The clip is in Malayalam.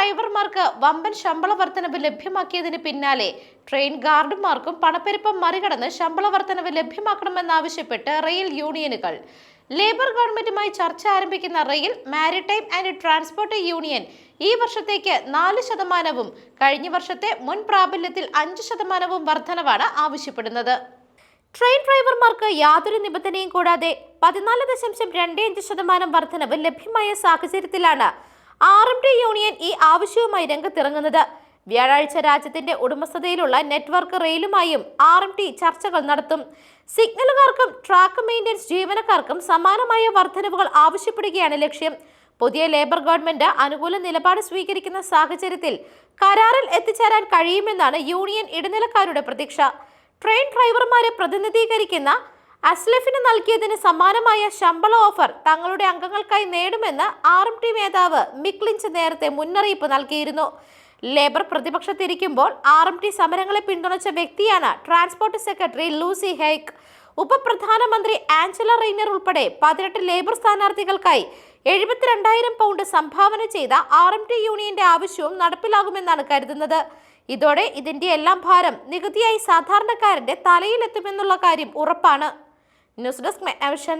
ഡ്രൈവർമാർക്ക് വമ്പൻ ശമ്പള വർധനവ് ലഭ്യമാക്കിയതിന് പിന്നാലെ ട്രെയിൻ ഗാർഡുമാർക്കും പണപ്പെരുപ്പം മറികടന്ന് ശമ്പള വർധനവ് ലഭ്യമാക്കണമെന്നാവശ്യപ്പെട്ട് റെയിൽ യൂണിയനുകൾ. ലേബർ ഗവൺമെന്റുമായി ചർച്ച ആരംഭിക്കുന്ന rail maritime and transport union ഈ വർഷത്തേക്ക് നാല് ശതമാനവും കഴിഞ്ഞ വർഷത്തെ മുൻ പ്രാബല്യത്തിൽ അഞ്ച് ശതമാനവും വർധനവാണ് ആവശ്യപ്പെടുന്നത്. ട്രെയിൻ ഡ്രൈവർമാർക്ക് യാതൊരു നിബന്ധനയും കൂടാതെ പതിനാല് ദശാംശം രണ്ട് അഞ്ച് ശതമാനം വർധനവ് ലഭ്യമായ സാഹചര്യത്തിലാണ് ആർ എം യൂണിയൻ ഈ ആവശ്യവുമായി രംഗത്തിറങ്ങുന്നത്. വ്യാഴാഴ്ച രാജ്യത്തിന്റെ ഉടമസ്ഥതയിലുള്ള നെറ്റ്വർക്ക് റെയിലുമായും ആർ എം ടി ചർച്ചകൾ നടത്തും. സിഗ്നലുകാർക്കും ട്രാക്ക് മെയിന്റനൻസ് ജീവനക്കാർക്കും സമാനമായ വർധനവുകൾ ആവശ്യപ്പെടുകയാണ് ലക്ഷ്യം. പുതിയ ലേബർ ഗവൺമെന്റ് അനുകൂല നിലപാട് സ്വീകരിക്കുന്ന സാഹചര്യത്തിൽ കരാറിൽ എത്തിച്ചേരാൻ കഴിയുമെന്നാണ് യൂണിയൻ ഇടനിലക്കാരുടെ പ്രതീക്ഷ. ട്രെയിൻ ഡ്രൈവർമാരെ പ്രതിനിധീകരിക്കുന്ന അസ്ലഫിന് നൽകിയതിന് സമാനമായ ശമ്പള ഓഫർ തങ്ങളുടെ അംഗങ്ങൾക്കായി നേടുമെന്ന് ആർ എം ടി നേതാവ് മിക്ലിഞ്ച് നേരത്തെ മുന്നറിയിപ്പ് നൽകിയിരുന്നു. ലേബർ പ്രതിപക്ഷത്തിരിക്കുമ്പോൾ ആർ എം ടി സമരങ്ങളെ പിന്തുണച്ച വ്യക്തിയാണ് ട്രാൻസ്പോർട്ട് സെക്രട്ടറി ലൂസി ഹെയ്ക്ക്. ഉപപ്രധാനമന്ത്രി ആഞ്ചല റെയ്നർ ഉൾപ്പെടെ പതിനെട്ട് ലേബർ സ്ഥാനാർത്ഥികൾക്കായി എഴുപത്തിരണ്ടായിരം പൗണ്ട് സംഭാവന ചെയ്ത ആർ എം ടി യൂണിയന്റെ ആവശ്യവും നടപ്പിലാകുമെന്നാണ് കരുതുന്നത്. ഇതോടെ ഇതിന്റെ എല്ലാം ഭാരം നികുതിയായി സാധാരണക്കാരന്റെ തലയിലെത്തുമെന്നുള്ള കാര്യം ഉറപ്പാണ്. News desk മെഗ്നവിഷൻ